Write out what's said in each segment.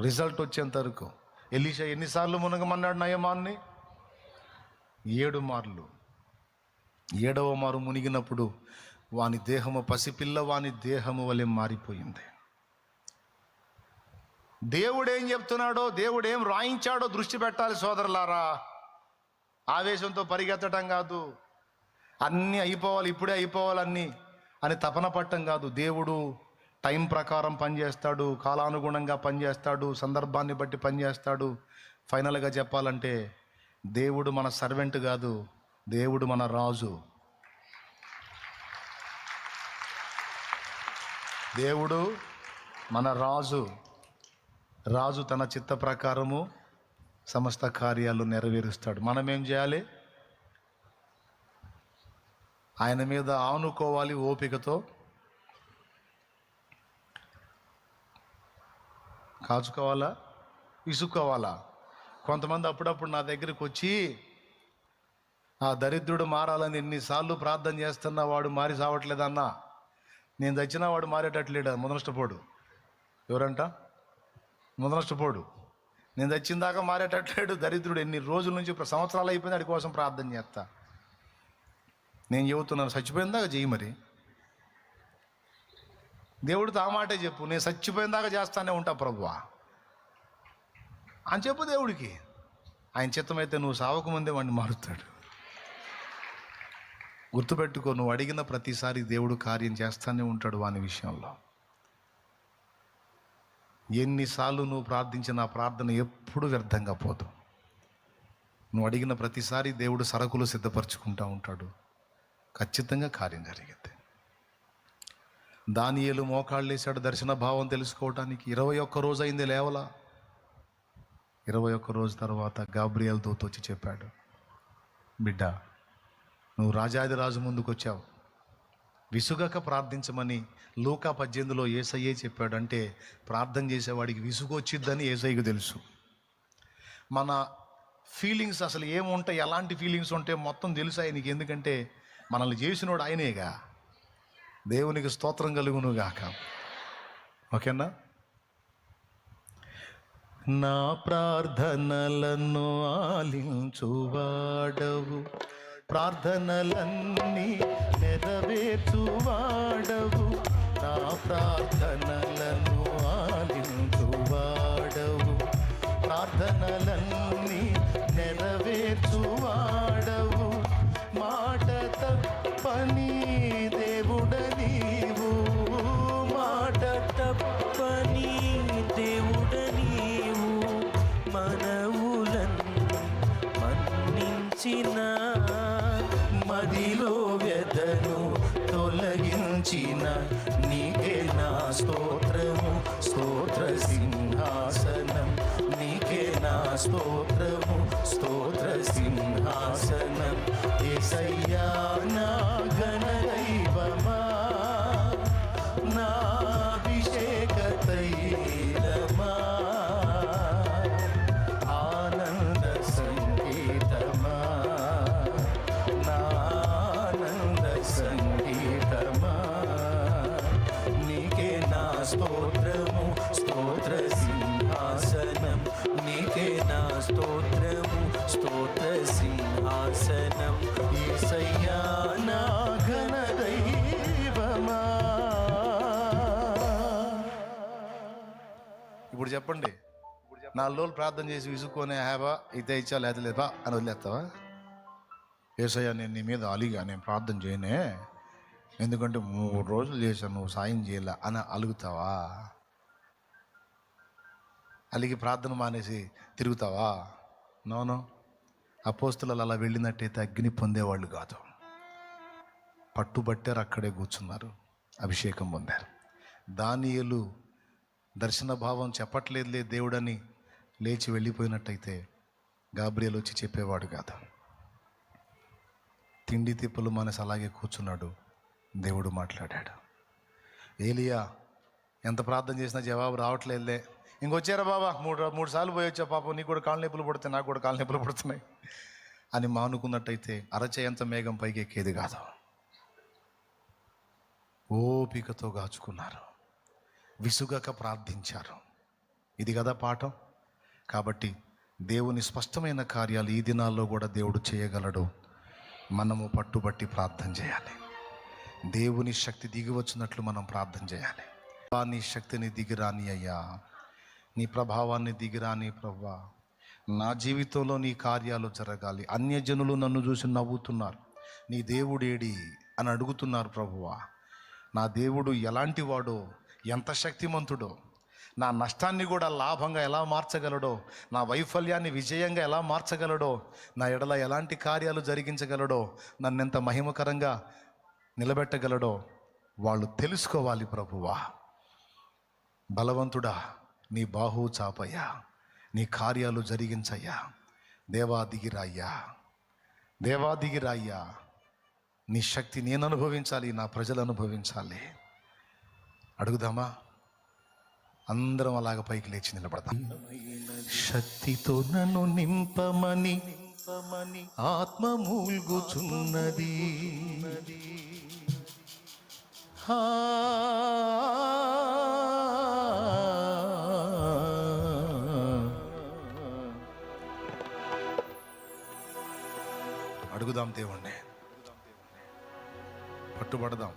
Result వచ్చేంత వరకు. Elisha ఎన్నిసార్లు మునగమన్నాడు నయమాన్ని? ఏడు మార్లు. ఏడవ మారు మునిగినప్పుడు వాని దేహము పసిపిల్ల వాని దేహము వలె మారిపోయింది. దేవుడేం చెప్తున్నాడో దేవుడేం రాయించాడో దృష్టి పెట్టాలి సోదరులారా. ఆవేశంతో పరిగెత్తడం కాదు. అన్నీ అయిపోవాలి ఇప్పుడే అయిపోవాలన్నీ అని తపన పట్టం కాదు. దేవుడు టైం ప్రకారం పనిచేస్తాడు కాలానుగుణంగా పనిచేస్తాడు సందర్భాన్ని బట్టి పనిచేస్తాడు. ఫైనల్గా చెప్పాలంటే దేవుడు మన సర్వెంట్ కాదు దేవుడు మన రాజు. దేవుడు మన రాజు. రాజు తన చిత్త ప్రకారము సమస్త కార్యాలు నెరవేరుస్తాడు. మనం ఏం చేయాలి? ఆయన మీద ఆనుకోవాలి ఓపికతో. కాచుకోవాలా? విసుక్కోవాలా కొంతమంది అప్పుడప్పుడు నా దగ్గరికి వచ్చి ఆ దరిద్రుడు మారాలని ఎన్నిసార్లు ప్రార్థన చేస్తున్నా వాడు మారి సావట్లేదన్నా. నేను చచ్చినా వాడు మారేటట్లేడు ముదనష్టపోడు. ఎవరంట? ముదనష్టపోడు. నేను చచ్చిన దాకా మారేటట్లేడు దరిద్రుడు ఎన్ని రోజుల నుంచి సంవత్సరాలు అయిపోయింది వాడి కోసం ప్రార్థన చేస్తా. నేను చెబుతున్నాను చచ్చిపోయిందాక చెయ్యి మరి. దేవుడు ఆ మాటే చెప్పు నేను చచ్చిపోయిన దాకా చేస్తానే ఉంటా ప్రభువా అని చెప్పు దేవుడికి. ఆయన చిత్తమైతే నువ్వు సావక ముందే వాడిని మారుతాడు. గుర్తుపెట్టుకో నువ్వు అడిగిన ప్రతిసారి దేవుడు కార్యం చేస్తానే ఉంటాడు వాని విషయంలో. ఎన్నిసార్లు నువ్వు ప్రార్థించిన ప్రార్థన ఎప్పుడు వ్యర్థంగా పోదు. నువ్వు అడిగిన ప్రతిసారి దేవుడు సరకులు సిద్ధపరచుకుంటా ఉంటాడు. ఖచ్చితంగా కార్యం జరిగింది దానియలు మోకాళ్ళు దర్శన భావం తెలుసుకోవటానికి. ఇరవై ఒక్క రోజు అయింది లేవలా? ఇరవై ఒక్క రోజు తర్వాత గాబ్రియల్ దూత వచ్చి చెప్పాడు. బిడ్డ నువ్వు రాజాది రాజు ముందుకు వచ్చావు విసుగక ప్రార్థించమని లూకా పద్దెనిమిదిలో ఏసయ్యే చెప్పాడు అంటే ప్రార్థన చేసేవాడికి విసుగు వచ్చిద్దని ఏసయ్యకు తెలుసు. మన ఫీలింగ్స్ అసలు ఏముంటాయి? ఎలాంటి ఫీలింగ్స్ ఉంటాయి మొత్తం తెలుసు ఆయనకి ఎందుకంటే మనల్ని చేసినోడు ఆయనేగా. దేవునికి స్తోత్రం కలుగును గాక ఓకేనా? నా ప్రార్థనలను ఆలించువాడవు. ప్రార్థనలన్నీ నెరవేర్చువాడవు. నా ప్రార్థనలను ఆలించువాడవు. ప్రార్థనలన్నీ నెరవేర్చువాడవు మన్నించిన మదిలో వ్యధను తొలగించిన నీకే నా స్తోత్రము స్తోత్ర సింహాసనం. నీకే నా స్తోత్రము స్తోత్ర సింహాసనం. ఏసయ్యా నా గణరయ స్తోత్రము స్తోత్ర సింహాసనం నీకే నా స్తోత్రము స్తోత్ర సింహాసనం. ఏసయ్యా నా ఘన దైవమా. ఇప్పుడు చెప్పండి. నాలుగు రోజులు ప్రార్థన చేసి విసుక్కొని హ్యాబా అయితే ఇచ్చా లేదా లేదా అని వదిలేస్తావా? ఏసయ్యా నేను నీ మీద అలిగా నేను ప్రార్థన చేయనే. ఎందుకంటే మూడు రోజులు చేశాను నువ్వు సాయం చేయలే అని అలుగుతావా? అలిగి ప్రార్థన మానేసి తిరుగుతావా? నోను అపోస్తులు అలా వెళ్ళినట్టయితే అగ్ని పొందేవాళ్ళు కాదు. పట్టుబట్టారు అక్కడే కూర్చున్నారు. అభిషేకం పొందారు. దానియేలు దర్శన భావం చెప్పట్లేదులే దేవుడని లేచి వెళ్ళిపోయినట్టయితే గాబ్రియల్ వచ్చి చెప్పేవాడు కాదు. తిండి తిప్పలు మనసు అలాగే కూర్చున్నాడు. దేవుడు మాట్లాడాడు. ఏలియా ఎంత ప్రార్థన చేసినా జవాబు రావట్లేదులే. ఇంకొచ్చారా బాబా? మూడు మూడు సార్లు పోయొచ్చా పాపం. నీకు కూడా కాళ్ళ నొప్పులు పడుతున్నాయి నాకు కూడా కాళ్ళ నొప్పులు పడుతున్నాయి అని మానుకున్నట్టయితే అరచేయంత మేఘం పైకి ఎక్కేది కాదు. ఓపికతో గాచుకున్నారు. విసుగక ప్రార్థించారు. ఇది కదా పాఠం? కాబట్టి దేవుని స్పష్టమైన కార్యాలు ఈ దినాల్లో కూడా దేవుడు చేయగలడు. మనము పట్టుబట్టి ప్రార్థన చేయాలి. దేవుని శక్తి దిగి వచ్చినట్లు మనం ప్రార్థన చేయాలి. నీ శక్తిని దిగిరాని అయ్యా. నీ ప్రభావాన్ని దిగిరాని ప్రభా. నా జీవితంలో నీ కార్యాలు జరగాలి. అన్యజనులు నన్ను చూసి నవ్వుతున్నారు. నీ దేవుడేడి అని అడుగుతున్నారు ప్రభువా. నా దేవుడు ఎలాంటి వాడో ఎంత శక్తిమంతుడో నా నష్టాన్ని కూడా లాభంగా ఎలా మార్చగలడో నా వైఫల్యాన్ని విజయంగా ఎలా మార్చగలడో నా ఎడల ఎలాంటి కార్యాలు జరిగించగలడో నన్నెంత మహిమకరంగా నిలబెట్టగలడో వాళ్ళు తెలుసుకోవాలి ప్రభువా. బలవంతుడా నీ బాహు చాపయ్యా నీ కార్యాలు జరిగించయ్యా. దేవా దిగిరాయ్యా దేవా దిగిరాయ్యా నీ శక్తి నేను అనుభవించాలి నా ప్రజలు అనుభవించాలి అడుగుదామా? అందరం అలాగ పైకి లేచి నిలబడతాం. శక్తితో నన్ను నింపమని నింపమని ఆత్మ మూల్గుచున్నది. అడుగుదాం దేవుణ్ణి. పట్టుబడదాం.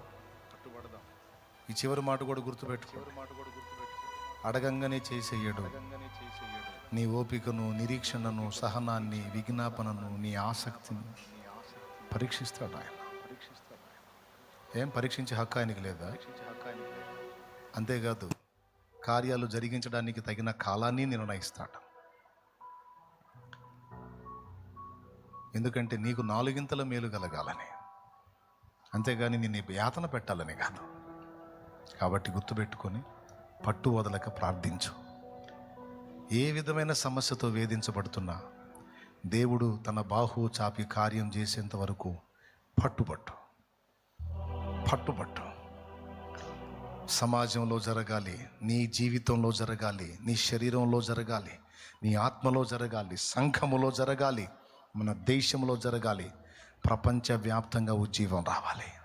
ఈ చివరి మాట కూడా గుర్తుపెట్టుకో. అడగంగానే చేసేయడు. నీ ఓపికను నిరీక్షణను సహనాన్ని విజ్ఞాపనను నీ ఆసక్తిని పరీక్షిస్తాడు ఆయన. ఏం? పరీక్షించే హక్కు ఆయనకి లేదా? అంతేకాదు కార్యాలు జరిగించడానికి తగిన కాలాన్ని నిర్ణయిస్తాడు. ఎందుకంటే నీకు నాలుగింతల మేలు కలగాలని. అంతేగాని నిన్ను యాతన పెట్టాలని కాదు. కాబట్టి గుర్తుపెట్టుకొని పట్టు వదలక ప్రార్థించు. ఏ విధమైన సమస్యతో వేధించబడుతున్నా దేవుడు తన బాహు చాపి కార్యం చేసేంత వరకు పట్టుబట్టు. పట్టుబట్టు. సమాజంలో జరగాలి నీ జీవితంలో జరగాలి నీ శరీరంలో జరగాలి నీ ఆత్మలో జరగాలి సంఘములో జరగాలి మన దేశంలో జరగాలి ప్రపంచవ్యాప్తంగా ఉజ్జీవం రావాలి.